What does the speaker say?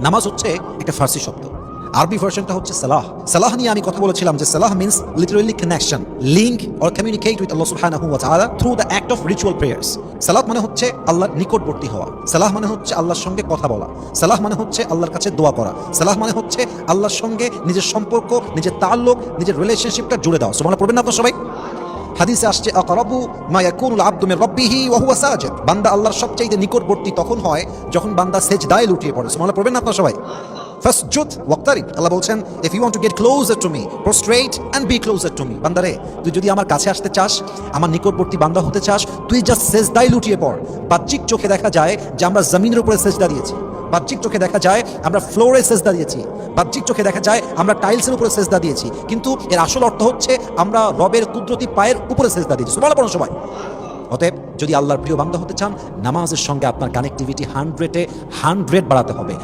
নামাজ হচ্ছে একটা ফার্সি শব্দ। আরবি ভার্সনটা হচ্ছে সালাহ। সালাহ নিয়ে আমি কথা বলেছিলাম যে সালাহ means literally connection link or communicate with আল্লাহ সুবহানাহু ওয়া তাআলা through the act of ritual prayers সালাহ মানে হচ্ছে আল্লাহর নিকটবর্তী হওয়া। সালাহ মানে হচ্ছে আল্লাহর সঙ্গে কথা বলা। সালাহ মানে হচ্ছে আল্লাহর কাছে দোয়া করা। সালাহ মানে হচ্ছে আল্লাহর সঙ্গে নিজের সম্পর্ক, নিজের তাল্লুক নিজের রিলেশনশিপটা জুড়ে দেওয়া। সুবহানাল্লাহ, পড়বেন না আপনারা সবাই? হাদিসে আসছে, আকরাবু মা ইয়াকুনুল আব্দু মির রাব্বিহি ওয়া হুয়া সাজিদ। বান্দা আল্লাহর সবচেয়ে নিকটবর্তী তখন হয় যখন বান্দা সেজদায় লুটিয়ে পড়ে। সুবহানাল্লাহ, পড়বেন না আপনারা সবাই? ফাসজুদ ওয়াক্তারিব আল্লাহ বলছেন if you want to get closer to me prostrate and be closer to me বান্দারে, তুই যদি আমার কাছে আসতে চাস, আমার নিকটবর্তী বান্দা হতে চাস, তুই জাস্ট সেজদায় লুটিয়ে পড়। বাহ্যিক চোখে দেখা যায় যে আমরা জমিনের উপরে সেজদা দিয়েছি। বাহ্যিক চোখে দেখা যায় আমরা ফ্লোরে সেজদা দিয়েছি। বাহ্যিক চোখে দেখা যায় আমরা টাইলসের উপরে সেজদা দিয়েছি। কিন্তু এর আসল অর্থ হচ্ছে আমরা রবের কুদরতি পায়ের উপরে সেজদা দিয়েছি। সুবহানাল্লাহ, পড়ুন সবাই। অতএব, যদি আল্লাহর প্রিয় বান্দা হতে চান, নামাজের সঙ্গে আপনার কানেক্টিভিটি হান্ড্রেডে হান্ড্রেড বাড়াতে হবে।